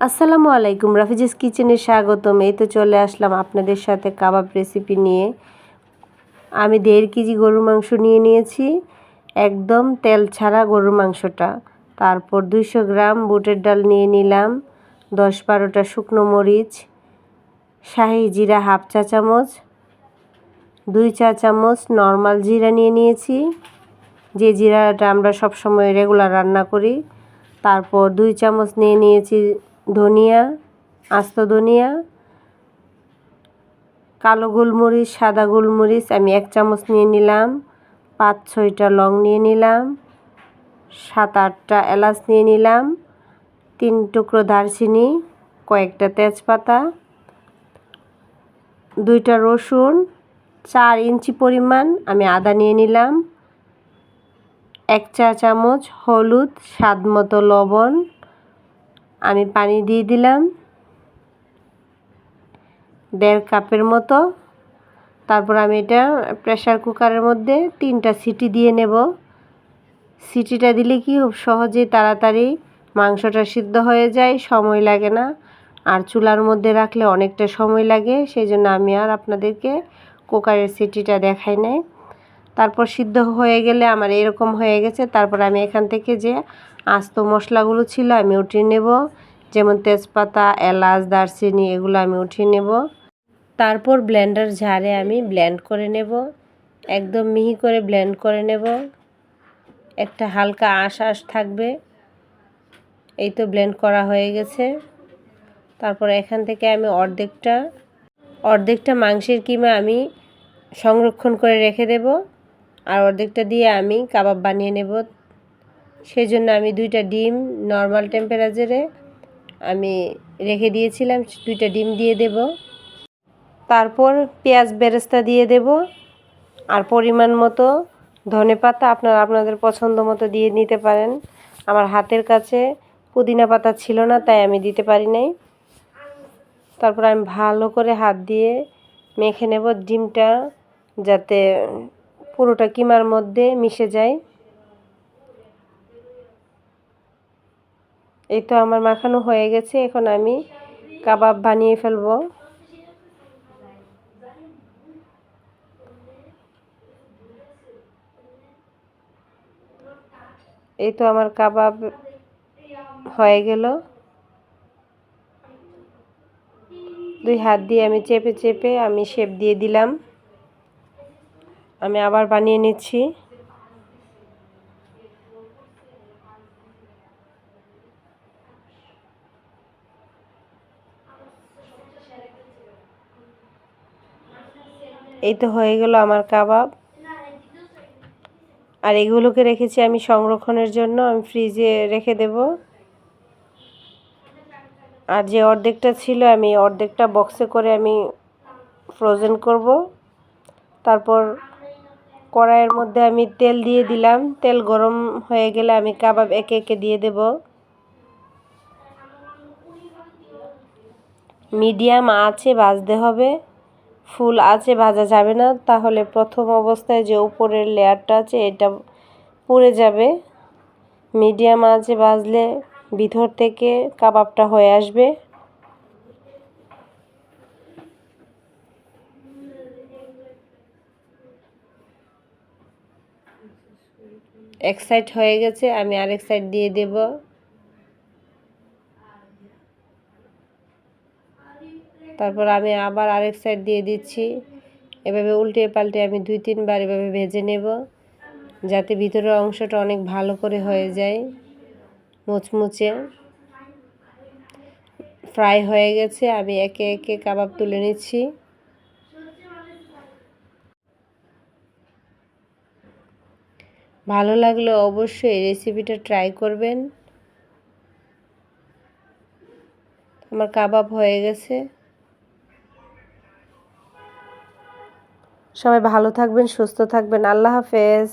আসসালামু আলাইকুম, রাফিজিস কিচেনে স্বাগতম। এই তো চলে আসলাম আপনাদের সাথে কাবাব রেসিপি নিয়ে। আমি দেড় কেজি গরুর মাংস নিয়ে নিয়েছি, একদম তেল ছাড়া গরুর মাংসটা। তারপর দুইশো গ্রাম বুটের ডাল নিয়ে নিলাম, দশ বারোটা শুকনো মরিচ, শাহি জিরা হাফ চা চামচ, দুই চা চামচ নর্মাল জিরা নিয়ে নিয়েছি। যে জিরাটা আমরা সবসময় রেগুলার রান্না করি, তারপর দুই চামচ নিয়ে নিয়েছি ধনিয়া, আস্ত ধনিয়া, কালো গোলমরিচ, সাদা গোলমরিচ আমি এক চামচ নিয়ে নিলাম, পাঁচ, ছয়টা লং নিয়ে নিলাম, সাত, আটটা এলাচ নিয়ে নিলাম, তিন টুকরো দারচিনি, কয়েকটা তেজপাতা, দুইটা রসুন, চার ইঞ্চি পরিমাণ আমি আদা নিয়ে নিলাম, এক চা চামচ হলুদ স্বাদ মতো লবণ আমি পানি দিয়ে দিলাম। দেড় কাপের মতো। তারপর আমি এটা প্রেশার কুকারের মধ্যে তিনটা সিটি দিয়ে নেব। সিটিটা দিলে কি খুব সহজেই তাড়াতাড়ি মাংসটা সিদ্ধ হয়ে যায়, সময় লাগে না। আর চুলার মধ্যে রাখলে অনেকটা সময় লাগে সেই জন্য আমি আর আপনাদেরকে কুকারের সিটিটা দেখাই নাই। তারপর সিদ্ধ হয়ে গেলে আমার এরকম হয়ে গেছে। তারপর আমি এখান থেকে যে আস্ত মশলাগুলো ছিল আমি উঠিয়ে নেব। যেমন তেজপাতা, এলাচ, দারচিনি এগুলো আমি উঠিয়ে নেব। তারপর ব্লেন্ডার ঝাড়ে আমি ব্লেন্ড করে নেব। একদম মিহি করে ব্লেন্ড করে নেব। একটা হালকা আশ আশ থাকবে। এই তো ব্লেন্ড করা হয়ে গেছে। তারপর এখান থেকে আমি অর্ধেকটা অর্ধেকটা মাংসের কিমা আমি সংরক্ষণ করে রেখে দেব। আর অর্ধেকটা দিয়ে আমি কাবাব বানিয়ে নেব। সেই জন্য আমি দুইটা ডিম নর্মাল টেম্পারেচারে আমি রেখে দিয়েছিলাম, দুইটা ডিম দিয়ে দেব। তারপর পেঁয়াজ বেরেস্তা দিয়ে দেব। আর পরিমাণ মতো ধনে পাতা আপনারা আপনাদের পছন্দ মতো দিয়ে নিতে পারেন। আমার হাতের কাছে পুদিনা পাতা ছিল না, তাই আমি দিতে পারি নাই। তারপর আমি ভালো করে হাত দিয়ে মেখে নেব ডিমটা, যাতে পুরোটা কিমার মধ্যে মিশে যায়। এই তো আমার মাখানো হয়ে গেছে, এখন আমি কাবাব বানিয়ে ফেলব। এই তো আমার কাবাব হয়ে গেল। দুই হাত দিয়ে আমি চেপে চেপে আমি শেপ দিয়ে দিলাম। আমি আবার বানিয়ে নিচ্ছি। এই তো হয়ে গেল আমার কাবাব। আর এগুলোকে রেখেছি আমি সংরক্ষণের জন্য, আমি ফ্রিজে রেখে দেব। আর যে অর্ধেকটা ছিল আমি অর্ধেকটা বক্সে করে আমি ফ্রোজেন করব। তারপর কড়াইয়ের মধ্যে আমি তেল দিয়ে দিলাম। তেল গরম হয়ে গেলে আমি কাবাব একে একে দিয়ে দেব। মিডিয়াম আছে ভাজতে হবে। ফুল আছে ভাজা যাবে না। তাহলে প্রথম অবস্থায় যে উপরের লেয়ারটা আছে, এটা পুড়ে যাবে। মিডিয়াম আছে ভাজলে ভিতর থেকে কাবাবটা হয়ে আসবে। এক সাইড হয়ে গেছে, আমি আরেক সাইড দিয়ে দেব। তারপর আমি আবার আরেক সাইড দিয়ে দিচ্ছি। এভাবে উল্টে পাল্টে আমি দুই, তিনবার এভাবে ভেজে নেব, যাতে ভিতরের অংশটা অনেক ভালো করে হয়ে যায়, মুচমুচে। ফ্রাই হয়ে গেছে, আমি একে একে কাবাব তুলে নিচ্ছি। ভালো লাগলে অবশ্যই রেসিপিটা ট্রাই করবেন। আমার কাবাব হয়ে গেছে। সবাই ভালো থাকবেন, সুস্থ থাকবেন। আল্লাহ হাফেজ।